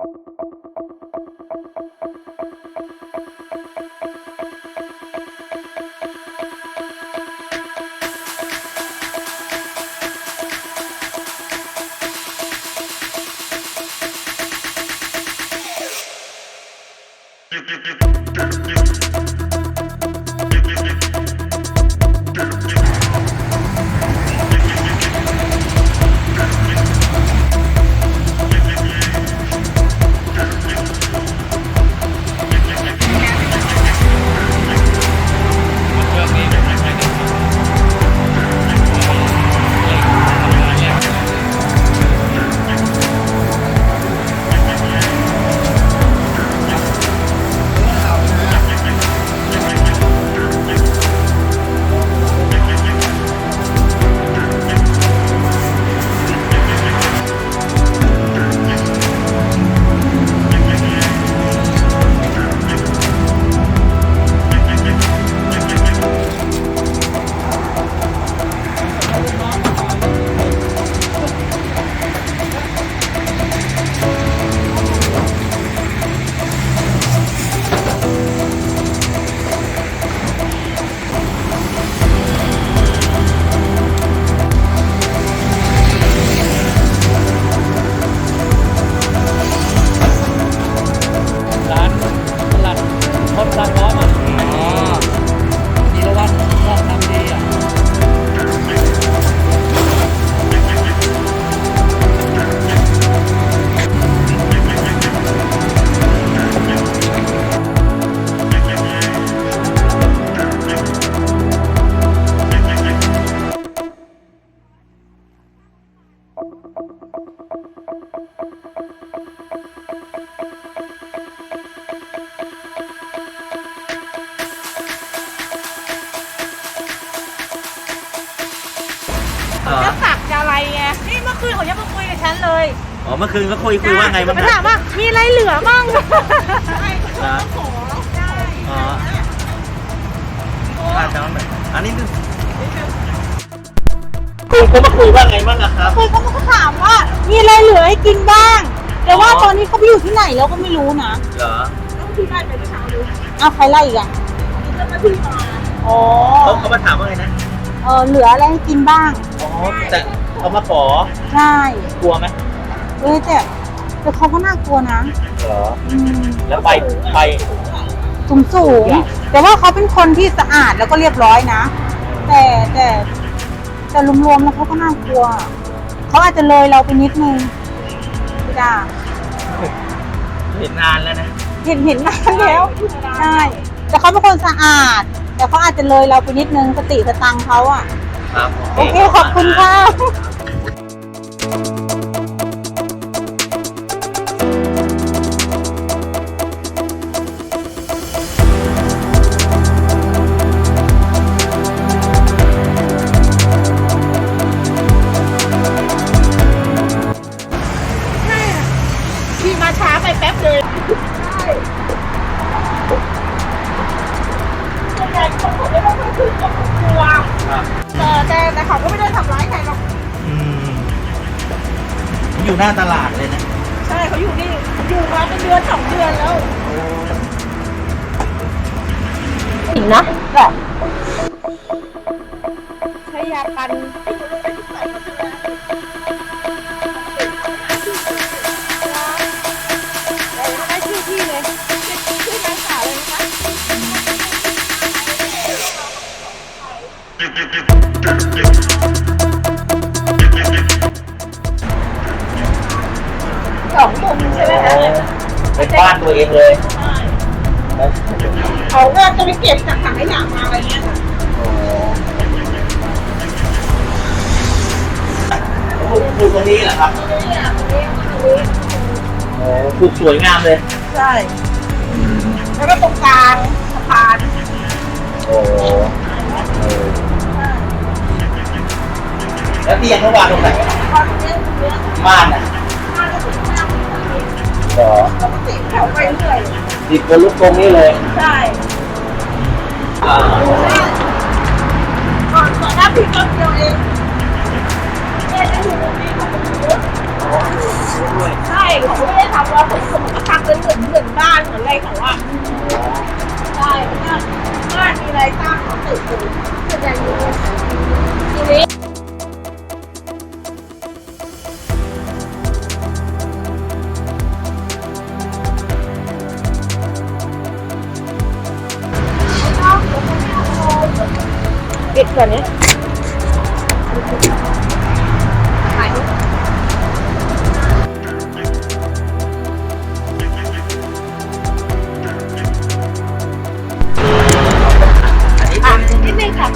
ร้ คืนเขายังมาคุยกับฉันเลยอ๋อเมื่อคืนก็คุยคุยว่าไงบ้างไปนะถามว่ามีอะไรเหลือมั่งใช่เหรอขอได้อ๋อพาน้องหน่อยอันนี้คือคุยเขามาคุยว่าไงบ้างอะครับคุยเขาก็ถามว่ามีอะไรเหลือให้กินบ้าง แต่ว่าตอนนี้เขาไปอยู่ที่ไหนเราก็ไม่รู้นะเหรอที่ได้ไปเมื่อเช้าเลยเอาใครไล่อีกอะเจ้าหน้าที่มาอ๋อเขาเขามาถามว่าไงนะ เออเหลืออะไรให้กินบ้าง อ๋อแต่ เขามาขอใช่กลัวไหมเออแต่แต่เขาก็น่ากลัวนะเหรออืมแล้วไปไป สูงสูงๆแต่ว่าเขาเป็นคนที่สะอาดแล้วก็เรียบร้อยนะ แต่แต่แต่รวมๆแล้วเขาก็น่ากลัว เขาอาจจะเลยเราไปนิดนึงพี่ดาเห็นนานแล้วนะเห็นเห็นนานแล้วใช่แต่เขาเป็นคนสะอาด แต่เขาอาจจะเลยเราไปนิดนึงสติสตังค์เขาอะ ครับโอเคขอบคุณค่ะ พี่ อยู่หน้าตลาดเลยนะใช่เขาอยู่นี่อยู่มาเป็นเดือนสองเดือนแล้วหินนะแบบใช้ยาปัน เป็นบ้านตัวเองเลยเขาก็จะไปเก็บจากถังขยะมาอะไรเงี้ยค่ะปลูกปลูกตรงนี้เหรอครับโอ้ปลูกสวยงามเลยใช่ แล้วก็ตรงกลางสะพานโอ้เออแล้วเตียงเขาวางตรงไหนตอนนี้เรื่องม่านอะมากที่สุดมากเหรอปกติแถวไปเรื่อยติดบนลูกตรงนี้เลยใช่อ่าก่อนก่อนหน้าพี่ก็เดียวเองแม่จะอยู่ตรงนี้เขาเป็นเยอะด้วยใช่เขาไม่ได้ทำแล้วผมผมก็ทำเป็นเหมือนเหมือนบ้านเหมือนอะไรเขาว่าใช่บ้านบ้านมีอะไรสร้างเขาตึกอยู่ส่วนใหญ่อยู่ ปิดก่อนนี้ถ่ายรูปอะนิดนึงค่ะ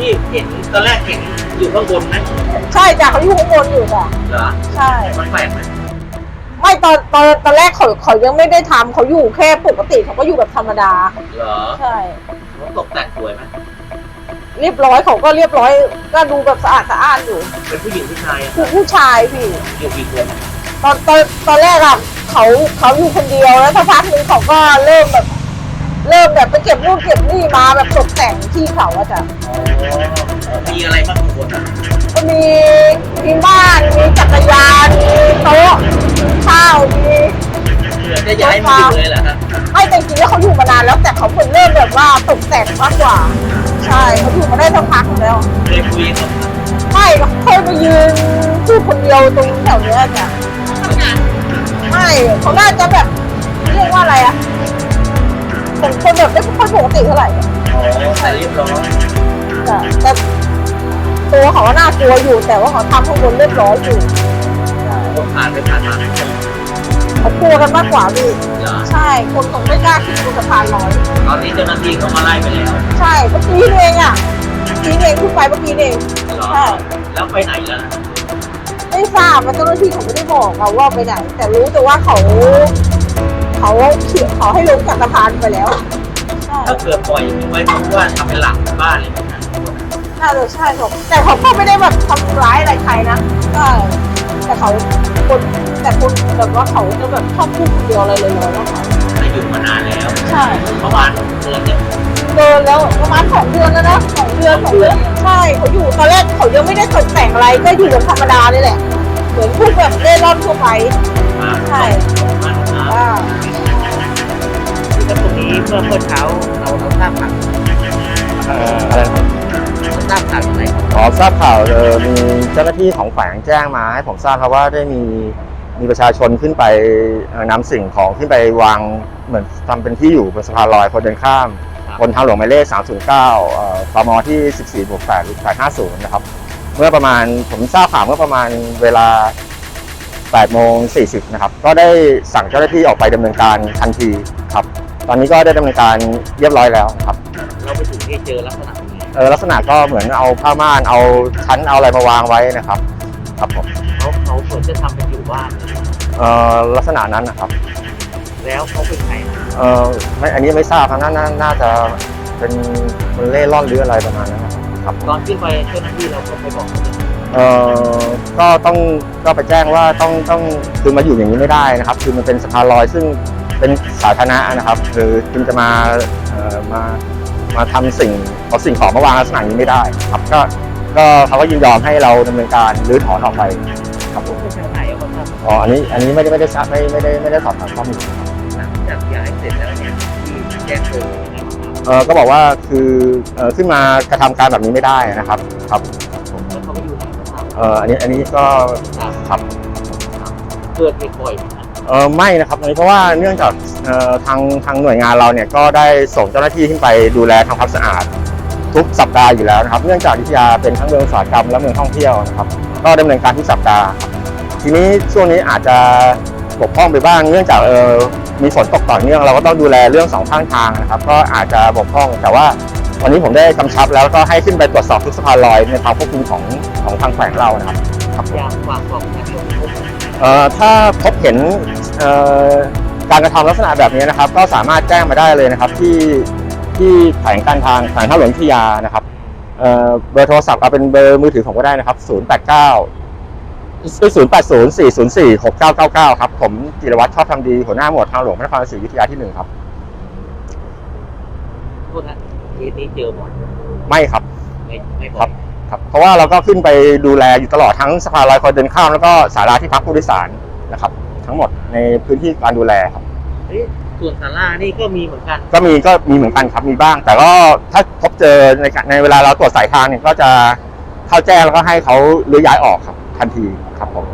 นี่เห็นตอนแรกเห็นอยู่ข้างบนไหมใช่จ้ะเขาอยู่ข้างบนอยู่จ้ะเหรอใช่ มันแปลกไหมไม่ตอนตอนตอนแรกเขาเขายังไม่ได้ทำเขาอยู่แค่ปกติเขาก็อยู่แบบธรรมดา เหรอใช่เขาตกแต่งสวยไหม เรียบร้อยเขาก็เรียบร้อย ก็ดูแบบสะอาดสะอาดอยู่เป็นผู้หญิงผู้ชายอะคือผู้ชายพี่ อยู่กี่คนตอนตอนตอนแรกอะเขาเขาอยู่คนเดียวแล้วสักพักหนึงเขาก็เริ่มแบบ เริ่มแบบไปเก็บนู่นเก็บนี่มาแบบตกแต่งที่เขาอะจ้ะอ๋อมีอะไรบ้างข้างบนอะก็มีมีบ้านมีจักรยานมีโต๊ะข้าวมี เหมือนจะย้ายมาอยู่เลยเหรอครับไม่แต่จริงๆแล้วเขาอยู่มานานแล้วแต่เขาเหมือนเริ่มแบบว่าตกแต่งมากกว่า ใช่เขาอยู่มาได้สักพักหนึ่งแล้วเคยคุยกับเขาไม่เคยไปยืนพูดคนเดียวตรงแถวเนี้ยเนี่ยไม่เขาน่าจะแบบเรียกว่าอะไรอะเป็นคนแบบไม่ค่อยปกติเท่าไหร่อะอ๋อแต่เรียบร้อยแต่แต่ตัวเขาก็น่ากลัวอยู่แต่ว่าเขาทำข้างบนเรียบร้อยอยู่ คนผ่านไปผ่านมาเหรอเขา กลัวกันมากกว่าพี่ใช่ คนตรงไม่กล้าขึ้นบนสะพานลอยตอนนี้เจ้าหน้าที่เขามาไล่ไปแล้วใช่เมื่อกี้นี่เองอะเมื่อกี้นี่เองขึ้นไปเมื่อกี้นี่เองเหรอใช่แล้วไปไหนล่ะไม่ทราบว่าเจ้าหน้าที่เขาไม่ได้บอกเราว่าไปไหน แต่รู้แต่ว่าเขาเขาเขียนเขาให้ลงจากสะพานไปแล้วใช่ถ้าเกิดปล่อยทิ้งไว้เพราะว่าทำเป็นหลักบ้านเลยนะน่าจะใช่ครับแต่เขาก็ไม่ได้แบบทำร้ายอะไรใครนะใช่แต่เขาคน แต่คนแบบว่าเขาจะแบบชอบพูดคนเดียวอะไรเลยๆนะคะแต่อยู่มานานแล้วใช่ประมาณเดือนเนี่ยเดินแล้วประมาณสองเดือนแล้วนะสองเดือนสองเดือนใช่เขาอยู่ตอนแรกเขายังไม่ได้ตกแต่งอะไรก็อยู่แบบธรรมดาเลยแหละ เหมือนพวกแบบเล่ร่อนทั่วไปใช่อ่าตรงนี้เมื่อเมื่อเช้าเราเราทราบข่าวเอ่ออะไรนะเราทราบข่าวยังไงอ๋อทราบข่าวเออมีเจ้าหน้าที่ของแขวงแจ้งมาให้ผมทราบครับว่าได้มี มีประชาชนขึ้นไปเอ่อนำสิ่งของขึ้นไปวางเหมือนทำเป็นที่อยู่บนสะพานลอยคนเดินข้ามบนทางหลวงหมายเลข 309เอ่อตมที่ 14บวก8หรือ850 นะครับ เมื่อประมาณผมทราบข่าวเมื่อประมาณเวลา8โมง40 นะครับ ก็ได้สั่งเจ้าหน้าที่ออกไปดำเนินการทันทีครับ ตอนนี้ก็ได้ดำเนินการเรียบร้อยแล้วครับ เราไปถึงที่เจอลักษณะนี้เออลักษณะก็เหมือนเอาผ้าม่านเอาชั้นเอาอะไรมาวางไว้นะครับ ครับผมเขาเขาเหมือนจะทำเป็นอยู่บ้าน เออลักษณะนั้นนะครับแล้วเขาเป็นใครเออไม่อันนี้ไม่ทราบครับน่าน่าน่าจะเป็นคนเล่ร่อนหรืออะไรประมาณนั้นนะครับครับตอนขึ้นไปเจ้าหน้าที่เราก็ไปบอกเขาเลยเอ่อก็ต้องก็ไปแจ้งว่าต้องต้องคือมาอยู่อย่างนี้ไม่ได้นะครับ คือมันเป็นสะพานลอยซึ่งเป็นสาธารณะนะครับ คือคุณจะมาเอ่อมามาทำสิ่งเอาสิ่งของมาวางลักษณะนี้ไม่ได้ครับก็ ก็เขาก็ยินยอมให้เราดำเนินการรื้อถอนออกไปครับผมผู้เสียหายเขาทราบอ๋ออันนี้อันนี้ไม่ได้ไม่ได้ทราบไม่ไม่ได้ไม่ได้สอบถามข้อมูลครับหลังจากย้ายเสร็จแล้วเนี่ยที่แจ้งเตือนยังไงบ้างครับเออก็บอกว่าคือเออขึ้นมากระทำการแบบนี้ไม่ได้นะครับครับผมแล้วเขาไปอยู่ไหนก็ทราบเอออันนี้อันนี้ก็ทราบครับ เกิดเหตุบ่อยไหมครับเออไม่นะครับอันนี้เพราะว่าเนื่องจากเอ่อทางทางหน่วยงานเราเนี่ยก็ได้ส่งเจ้าหน้าที่ขึ้นไปดูแลทำความสะอาด ทุกสัปดาห์อยู่แล้วนะครับ เนื่องจากอยุธยาเป็นทั้งเมืองอุตสาหกรรมและเมืองท่องเที่ยวนะครับ ก็ดำเนินการทุกสัปดาห์ครับทีนี้ช่วงนี้อาจจะบกพร่องไปบ้าง เนื่องจากเออมีฝนตกต่อเนื่องเราก็ต้องดูแลเรื่องสองข้างทางนะครับ ก็อาจจะบกพร่องแต่ว่าวันนี้ผมได้กำชับแล้วก็ให้ขึ้นไปตรวจสอบทุกสะพานลอยในความควบคุมของของทางแขวงเรานะครับครับผมอยากฝากบอกแขกผู้ชมเอ่อถ้าพบเห็นเอ่อการกระทำลักษณะแบบนี้นะครับ ก็สามารถแจ้งมาได้เลยนะครับที่ ที่แผงการทางแผงทางหลวงวิทยานะครับเอ่อเบอร์โทรศัพท์เอาเป็นเบอร์มือถือผมก็ได้นะครับ 0 8 9 0 8 0 4 0 4 6 9 9 9 ครับ ผมจิรวัตรชอบทำดีหัวหน้าหมวดทางหลวงพระนครศรีอยุธยาที่หนึ่งครับโทษนะเคสนี้เจอบ่อยไม่ครับ ไม่ไม่คบ่รัอบยครับ เพราะว่าเราก็ขึ้นไปดูแลอยู่ตลอดทั้งสะพานลอยคนเดินข้ามแล้วก็ศาลาที่พักผู้โดยสารนะครับ ทั้งหมดในพื้นที่การดูแลครับเฮ้ย ส่วนศาลานี่ก็มีเหมือนกัน ก็มีก็มีเหมือนกันครับมีบ้าง แต่ก็ถ้าพบเจอในการในเวลาเราตรวจสายทางเนี่ยก็จะเข้าแจ้งแล้วก็ให้เขาเลื้อยย้ายออกครับทันทีครับผม